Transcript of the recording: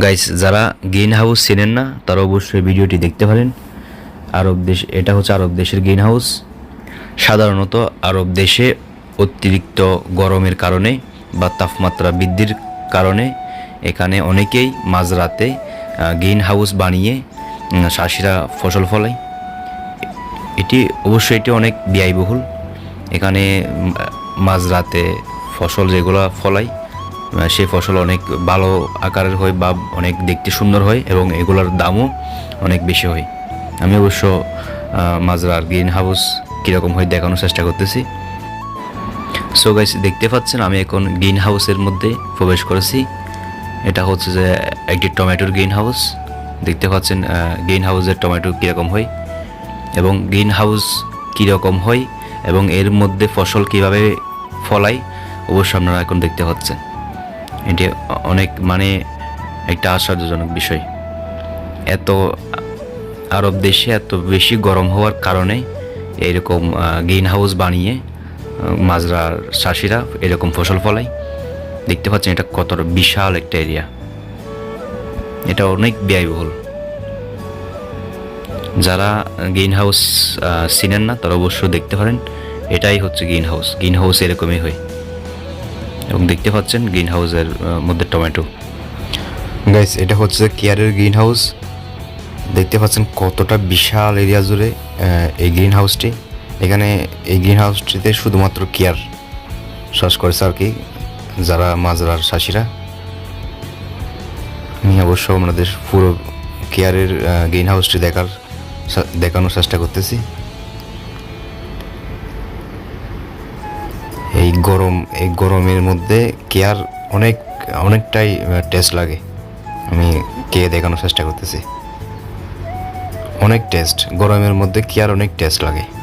Guys যারা green house চেনেন না, তারা অবশ্যই ভিডিওটি দেখতে পারেন। আরব দেশ, এটা হচ্ছে আরব দেশের গ্রিন হাউস সাধারণত আরব দেশে অতিরিক্ত গরমের কারণে বা তাপমাত্রা বৃদ্ধির কারণে এখানে অনেকেই মাঝরাতে গ্রিন হাউস বানিয়ে চাষিরা ফসল ফলায়। এটি অবশ্যই এটি অনেক ব্যয়বহুল। এখানে মাঝরাতে ফসল যেগুলো ফলাই সে ফসল অনেক ভালো আকারের হয় বা অনেক দেখতে সুন্দর হয় এবং এগুলোর দামও অনেক বেশি হয়। আমি অবশ্য মাজরার গ্রিন হাউস কীরকম হয় দেখানোর চেষ্টা করতেছি। সো গাইস দেখতে পাচ্ছেন, আমি এখন গ্রিন হাউসের মধ্যে প্রবেশ করেছি। এটা হচ্ছে যে একটি টমেটোর গ্রিন হাউস দেখতে পাচ্ছেন গ্রিন হাউসের টমেটো কীরকম হয় এবং গ্রিন হাউস কীরকম হয় এবং এর মধ্যে ফসল কীভাবে ফলাই অবশ্য আপনারা এখন দেখতে পাচ্ছেন। এটি অনেক মানে একটা আশ্চর্যজনক বিষয়। এত আরব দেশে এত বেশি গরম হওয়ার কারণে এরকম গ্রিন হাউস বানিয়ে মাজরার চাষিরা এরকম ফসল ফলায়। দেখতে পাচ্ছেন এটা কতটা বিশাল একটা এরিয়া এটা অনেক ব্যয়বহুল। যারা গ্রিন হাউস চিনেন না, তারা অবশ্যই দেখতে পারেন। এটাই হচ্ছে গ্রিন হাউস গ্রিন হাউস এরকমই হয়। এবং দেখতে পাচ্ছেন গ্রিন হাউসের মধ্যে টমেটো। গাইস এটা হচ্ছে কেয়ারের গ্রিন হাউস দেখতে পাচ্ছেন কতটা বিশাল এরিয়া জুড়ে এই গ্রিন হাউসটি এখানে এই গ্রিন হাউসটিতে শুধুমাত্র কেয়ার চাষ করেছে আর কি, যারা মাজরার চাষিরা। আমি অবশ্য আপনাদের পুরো কেয়ারের গ্রিন হাউসটি দেখার দেখানোর চেষ্টা করতেছি। গরম, এই গরমের মধ্যে কেয়ার অনেক, অনেকটাই টেস্ট লাগে। আমি কে দেখানোর চেষ্টা করতেছি। অনেক টেস্ট গরমের মধ্যে কেয়ার অনেক টেস্ট লাগে।